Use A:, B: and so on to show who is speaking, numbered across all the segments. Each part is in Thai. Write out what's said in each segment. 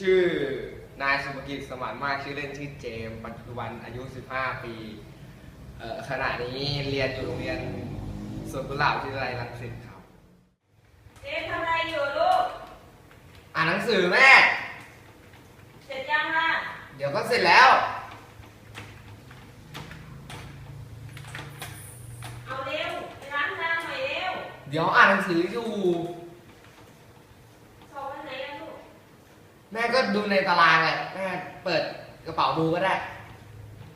A: ชื่อนายสุภกิจสมานมากชื่อเล่นชื่อเจมส์ปัจจุบันอายุ 15 ปีเอ่อขณะนี้เรียนอยู่โรงเรียนสวนกุหลาบที่ไรรังสิตครับ
B: เจมทำอะไรอยู่ลูก
A: อ่านหนังสือแม่
B: เสร็จยังล่ะ
A: เดี๋ยวก็เสร็จแล้ว
B: เอาเร็วไปล้างจานหน่อยเร็ว
A: เดี๋ยวอ่านหนังสืออยู่
B: สอบวันไหนกันลูก
A: แม่ก็ดูในตารางแหละแม่เปิดกระเป๋าดูก็ได้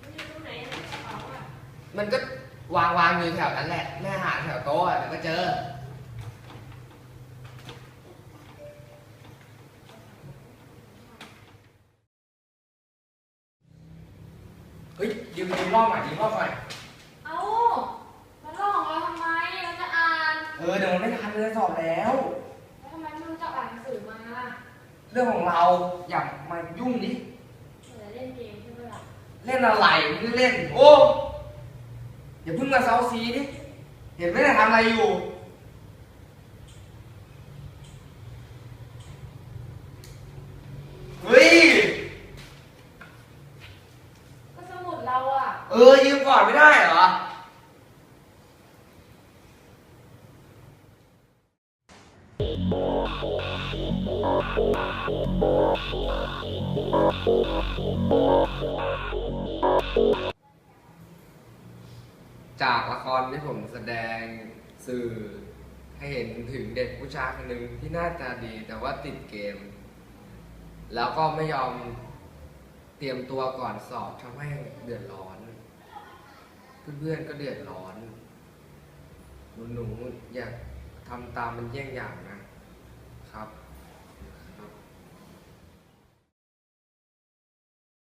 B: มันอยู่ตรงไหนในกระเป๋าอะ
A: มันก็วางวางอยู่แถวนั้นแหละ แม่หาแถวโต๊ะอะเดี๋ยวก็เจอ เฮ้ยยืมยืมรอบหน่อยยืมรอบหน่อย
C: เอามาลอกเราทำไมเราจะอ่าน
A: เออเดี๋ยวมันไม่ทันเลยสอบแล้ว เรื่องของเราอย่ามายุ่งดิ
C: เหมือนเล่นเกมใช่ไหมล่ะ
A: เล่นอะไรไม่ได้เล่น โอ้อย่าเพิ่งมาเซาซีดิเห็นไม่ได้ทำอะไรอยู่ เฮ้ย
C: ก็สมุดเราอะ
A: เออยืมก่อนไม่ได้เหรอ จากละครที่ผมแสดงสื่อให้เห็นถึงเด็กผู้ชายคนหนึ่งที่หน้าตาดีแต่ว่าติดเกม แล้วก็ไม่ยอมเตรียมตัวก่อนสอบทำให้เดือดร้อน เพื่อนๆก็เดือดร้อนหนูๆอยากทำตามมันเยี่ยงอย่างนะ ครับ